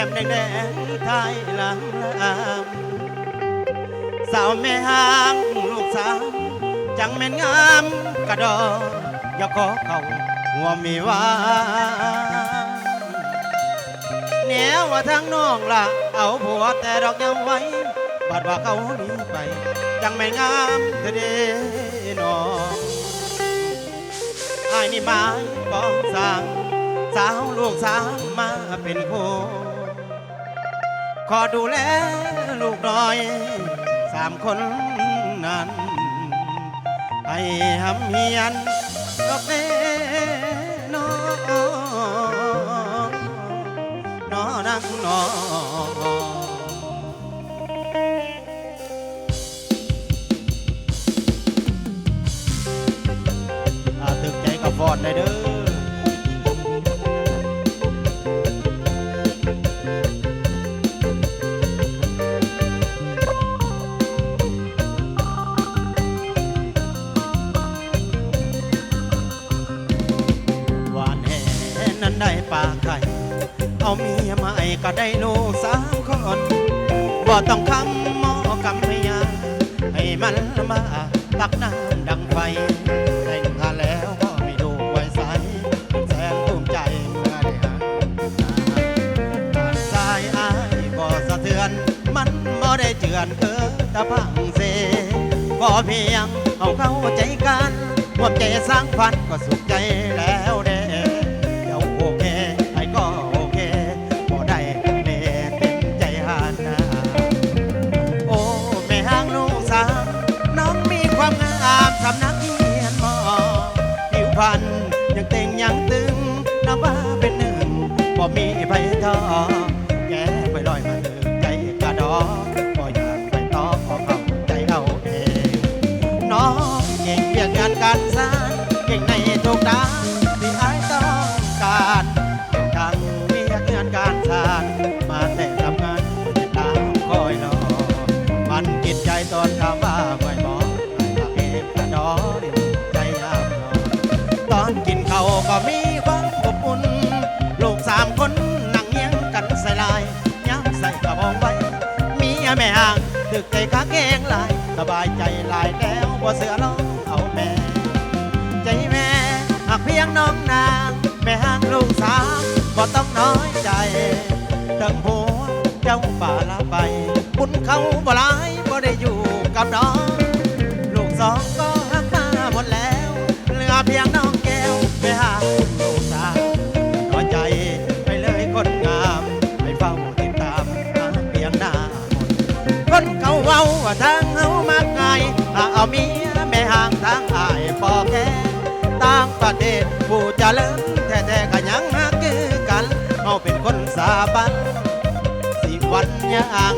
ก้มแดงๆท้ายหลังลามสาวแม่หางลูกสาวจังแม่นงามกระดออย่าขอเขาหัวมีว่าแนวว่าทางน้องละเอาผัวแต่ดอกยังไว้ บาดว่าเขาหนีไป จังแม่นงามเธอเด้น้องอายนี่มายปองสั่งสาวลูกสาวมาเป็นโค ขอดูแลลูกน้อยสามคนนั้น ให้หำเฮียนก็เป็นน้องนอนักนออาตึกใจกับฟอดได้เด้อ ก็ได้ลูกสามคนบ่ต้องคำหมอกำพยาให้มันมาตักน้ำดังไฟแต่งงานแล้วก็ไมีลูไว้ใสแสนภูมิใจเมื่อได้หาผ่านสายอายบ่สะเทือน มันบ่ได้เจือนเกินตะพังเซก็เพียงเอาเข้าใจกันรวมใจสร้างฝันก็สุขใจแล้ว ไปทอแกไปลอยมาถึงใจกระดอบ่ ตึกใจขาแกงลาย สบายใจหลายแล้วบ่เสือร้องเอาแม่ ใจแม่หากเพียงน้องนาง แม่ห่างลูกสาวบ่ต้องน้อยใจตั้งหัวเจ้าป่าละไป บุญเขาบ่หลายบ่ได้อยู่กับน้อง ลูกสอง ประเทศผู้เจริญแท้ๆก็ยังหักคือกันเฮาเป็นคนสาบันสิวันยัง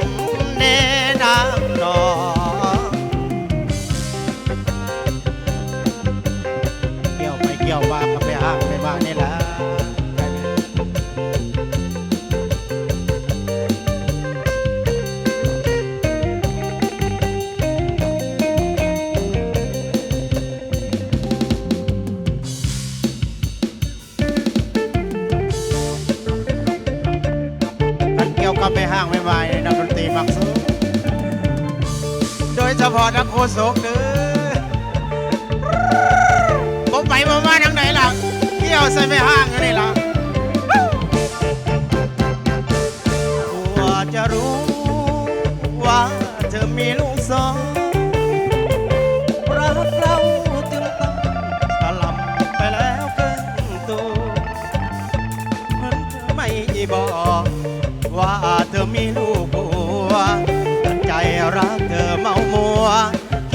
แน่นางนองเกี่ยวไปเกี่ยวมากับไปหางไปมานี่แหละ ไปห้างไม่ไหวนักดนตรีมักสู้โดยเฉพาะนักโคโศกเด้อผมไปมามาทางไหนล่ะเกี่ยวใส่ไม่ห้าง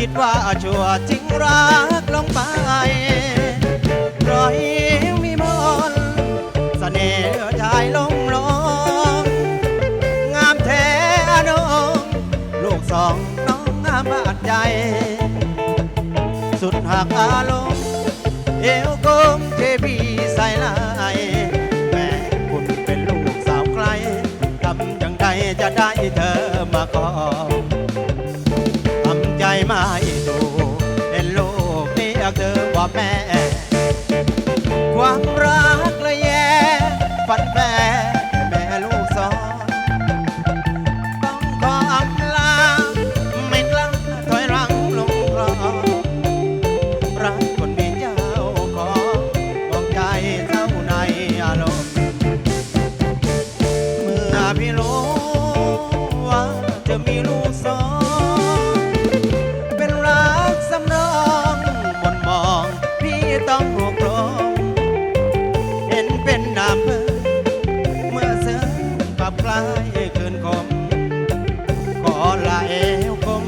คิดว่าชั่วจริงรักลงไปปล่อยมีมนต์เสน่ห์เลือชายลงลงงามแท้น้องลูกสองน้องงามบาดใจ สุดหักอารมณ์เอวกลมเทพีใส่ลายแม่คุณเป็นลูกสาวใครทำอย่างไรจะได้เธอมาขอ แม่ ขับคลายคืนคมก่อนลาเอวคม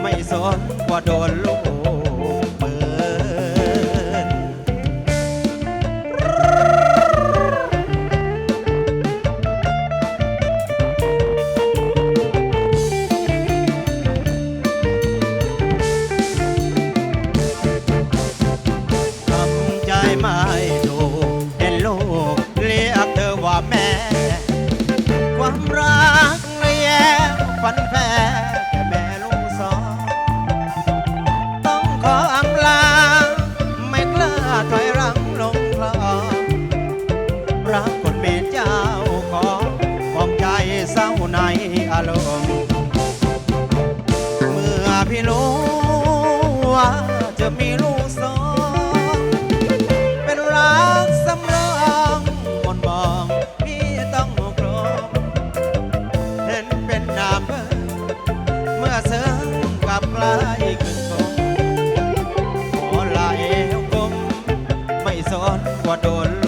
ไม่สนว่าโดนลูก จะมีลูกสอง เป็นรักสำรองมนต์มองพี่ต้องกรองเห็นเป็นน้ำเมเมื่อเสริมกลับกลายขึ้นคงขอลาเอวกลมไม่สน